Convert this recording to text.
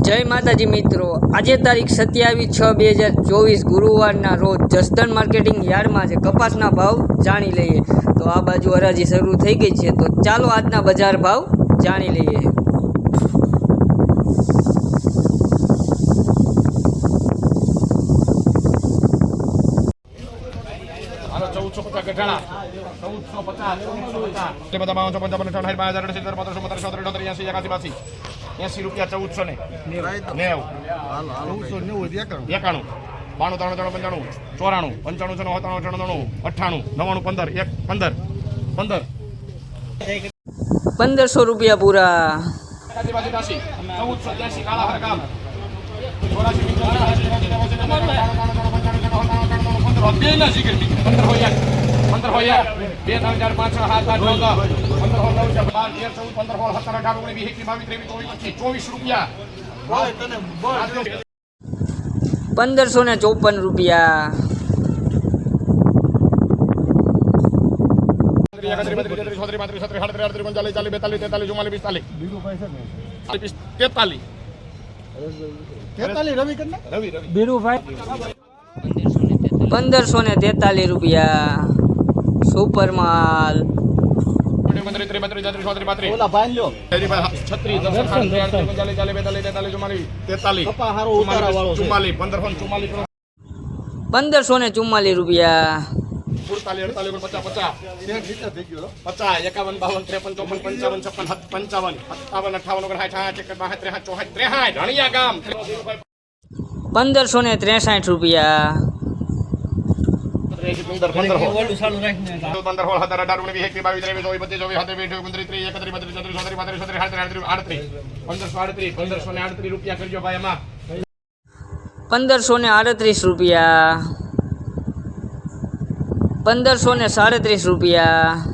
જય માતાજી મિત્રો. આજે તારીખ સત્યાવીસ છ બે હજાર ચોવીસ ગુરુવારના રોજ જસદણ માર્કેટિંગ યાર્ડમાં છે કપાસના ભાવ જાણી લઈએ. તો આ બાજુ હરાજી શરૂ થઈ ગઈ છે. તો ચાલો આજના બજાર ભાવ જાણી લઈએ. ચૌદસો પચાસ ચૌદસો પચાસ ચૌદસો પચાસ. પંચાવન અઠાવન બાર હજાર સિત્તેર પંદરસો પંદરસો ત્રણ એસી એકાસી બાસી. એસી રૂપિયા ચૌદસો ને નેવું એકાણું બાણું ત્રણ ત્રણ પંચાણું ચોરાણું પંચાણું છ સત્તાણું અઠાણું અઠ્ઠાણું નવાણું પંદર એક પંદર પંદર પંદરસો રૂપિયા પૂરા ચૌદસો ત્યાસી કાળા ના શીખર પંદર હોય પંદર હોય બે ત્રણ ચાર પાંચ છ સાત આઠ નવ દસ પંદર હોય નવ ચાર બાર તેર ચૌદ પંદર સોળ સત્તર અઢાર ઓગણીસ વીસ એકવીસ બાવીસ ત્રેવીસ ચોવીસ પંદરસો ને ચોપન રૂપિયા. પંદરસો ને તેતાલીસ રૂપિયા. સુપર માલ ત્રીસ ચુમ્માલીસ પંદરસો ને ચુમ્માલીસ રૂપિયા. સુડતાલીસ અડતાલીસ પચાસ પચાસ પચાસ એકાવન બાવન ત્રેપન ચોપન પંચાવન છપ્પન પંચાવન અઠાવન એકસઠ બાસઠ ત્રેસઠ ચોસઠ ત્રેસઠ રણિયા પંદરસો ને ત્રેસાઠ રૂપિયા. પંદર પંદર. પંદર હોળ સત્તર અઢાર ઓગણીસ વીસ બાવીસ ત્રેવીસ ચોવીસ પચીસ ચોવીસ સત્તર વીસ ઓગણત્રીસ ત્રીસ એકત્રીસ બત્રીસ ચોત્રીસ ચોત્રીસ પાંત્રીસ છત્રીસ આડત્રીસ આડત્રીસ. પંદરસો આડત્રીસ પંદરસો ને આડત્રીસ રૂપિયા કરજો ભાઈ એમાં પંદરસો ને આડત્રીસ રૂપિયા. પંદરસો ને સાડત્રીસ રૂપિયા.